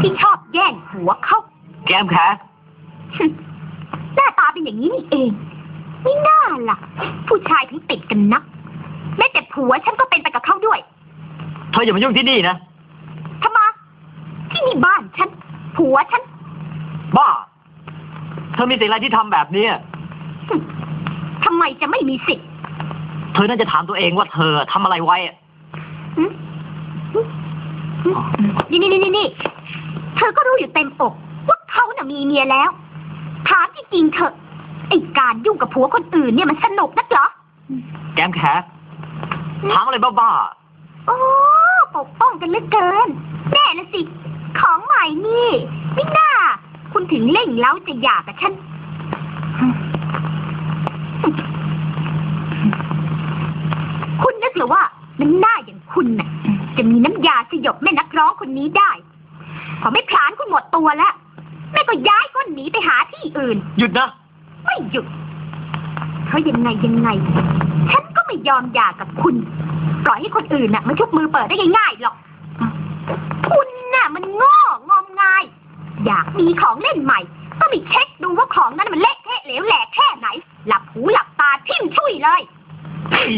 ที่ชอบแย่งผัวเขาแก้มขาหน้าตาเป็นอย่างนี้นี่เองไม่น่าล่ะ ผู้ชายถึงติดกันนัก แม้แต่ผัวฉันก็เป็นไปกับเขาด้วย เธออย่ามายุ่งที่นี่นะทำไมที่นี่บ้านฉัน ผัวฉัน บ้า เธอมีสิทธิ์อะไรที่ทำแบบนี้หึทำไมจะไม่มีสิทธิ์ เธอน่าจะถามตัวเองว่าเธอทำอะไรไว้อะหึหึหึ นี่นี่นี่นี่เธอก็รู้อยู่เต็มอกว่าเขาน่ะมีเมียแล้ว ถามจริงๆเถอะไอการยุ่งกับผัวคนอื่นเนี่ยมันสนุกนักเหรอ แก้มแขถามอะไรบ้าโอ้ปกป้องกันเหลือเกิน แน่ละสิ ของใหม่นี่ไม่น่า คุณถึงเล่งเล้าจะหย่ากับฉัน คุณนึกเหรือว่าน้ำหน้าอย่างคุณน่ะ จะมีน้ำยาสยบแม่นักร้องคนนี้ได้ พอไม่พลานคุณหมดตัวแล้ว แม่ก็ย้ายก้นหนีไปหาที่อื่นๆหยุดนะ ไม่หยุด เพราะยังไงยังไง ฉันก็ไม่ยอมหย่ากับคุณ ปล่อยให้คนอื่นน่ะมันชุบมือเปิดได้ง่ายๆหรอก คุณน่ะ มันโง่งอมงาย อยากมีของเล่นใหม่ก็ไม่เช็คดูว่าของนั้นมันเละเทะเหลวแหลกแค่ไหน หลับหูหลับตาทิ่มช่วยเลยเฮ้ย